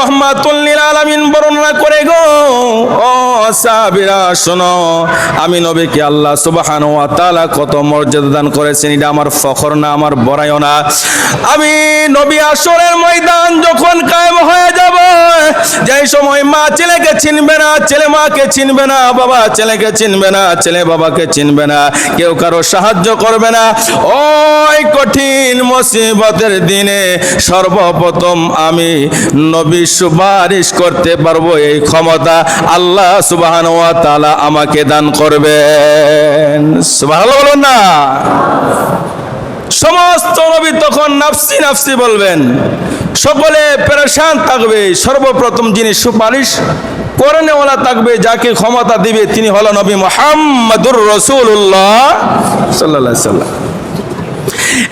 রহমাতুল্লিল আলামিন বর্ণনা করে গো। ও শোনো, আমি নবীকে আল্লাহ সুবহানাহু ওয়া কত মর্যাদা দান করেছেন, এটা আমার ফখর না, আমার না। আমি নবী আসরের ময়দান যখন কায়েম হয়ে যাব সময় মা ছেলেকে চিনবে না, ছেলে মাকে চিনবে না, বাবা ছেলেকে চিনবে না, ছেলে বাবাকে চিনবে না, কেউ কারও সাহায্য করবে না, ওই কঠিন মুসিবতের দিনে সর্বপ্রথম আমি নবী সুপারিশ করতে পারব এই ক্ষমতা আল্লাহ আমাকে দান করবেন। না। সমস্ত নবী তখন নাফসি নাফসি বলবেন। সকলে পেরেশান থাকবে, সর্বপ্রথম যিনি সুপারিশ করে নেওয়ালা থাকবে, যাকে ক্ষমতা দিবে, তিনি হলো নবী মোহাম্মদুর রসুল্লাহ সাল্লাহ সাল্লাম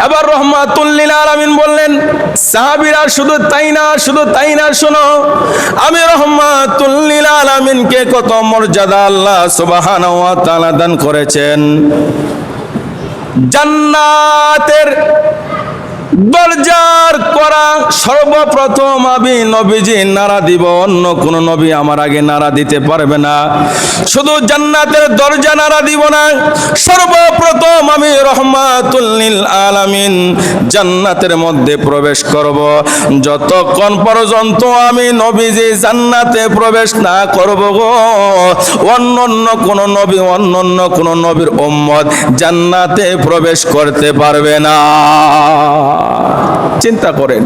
এবার রহমাতুল্লিল আলামিন বললেন, সাহাবীরা শুধু তাই না, শুধু তাই না, শোনো, আমি রহমাতুল্লিল আলামিনকে কত মর্যাদা আল্লাহ সুবহানাহু ওয়া তাআলা দান করেছেন। জান্নাতের দরজার করা সর্বপ্রথম আমি নবীজি নারা দিব, অন্য কোন নবী আমার আগে নারা দিতে পারবে না। শুধু জান্নাতের দরজা নারা দিব না, সর্বপ্রথম আমি রহমাতুল্লিল আলামিন জান্নাতের মধ্যে প্রবেশ করব। যতক্ষণ পর্যন্ত আমি নবীজি জান্নাতে প্রবেশ না করব গো অন্য অন্য কোন নবী অন্য অন্য কোন নবীর উম্মত জান্নাতে প্রবেশ করতে পারবে না। চিন্তা করেন।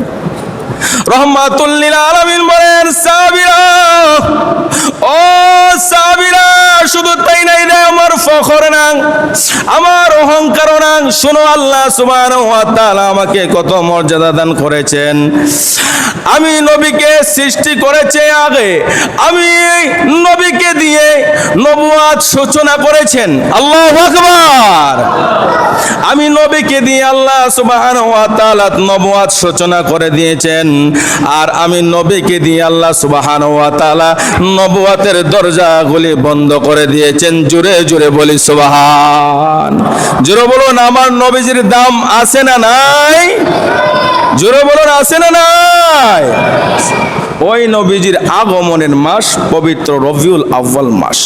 সাবিরা ও সাবিরা শুধু তাই নাই আমার আমাকে কত মর্যাদা দান করেছেন। আমি নবীকে সৃষ্টি করেছে আগে, আমি নবীকে দিয়ে নবুয়াত সূচনা করেছেন। আল্লাহ আকবার। নবীকে দিয়ে আল্লাহ সুবহানাহু ওয়া তাআলা নবুয়াত সূচনা করে দিয়েছেন। আর আমি নবীকে দিয়ে আল্লাহ সুবহানাহু ওয়া তাআলা নবুয়াতের দরজাগুলি বন্ধ করে দিয়েছেন। জুড়ে জুড়ে বলি সুবহান। জুড়ে বলুন, আমার নবীজির দাম আছে না নাই? জুড়ে বলুন, আছে না নাই? ওই নবীজির আগমনের মাস পবিত্র রবিউল আউ্বাল মাস।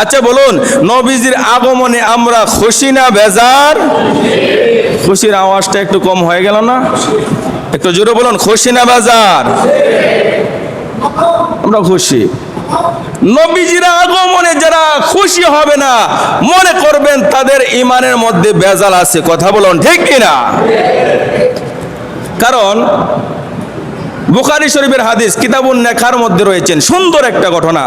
আচ্ছা বলুন, নবীজির আগমনে আমরা খুশি না বেজার? খুশির আওয়াজটা একটু কম হয়ে গেল না? একটু জোরে বলুন, খুশি না বেজার? আমরা খুশি। নবীজির আগমনে যারা খুশি হবে না, মনে করবেন তাদের ইমানের মধ্যে বেজাল আছে, কথা বলুন, ঠিক কিনা? কারণ, বুখারি শরীফের হাদিস কিতাবুন নেখার মধ্যে রয়েছেন, সুন্দর একটা ঘটনা।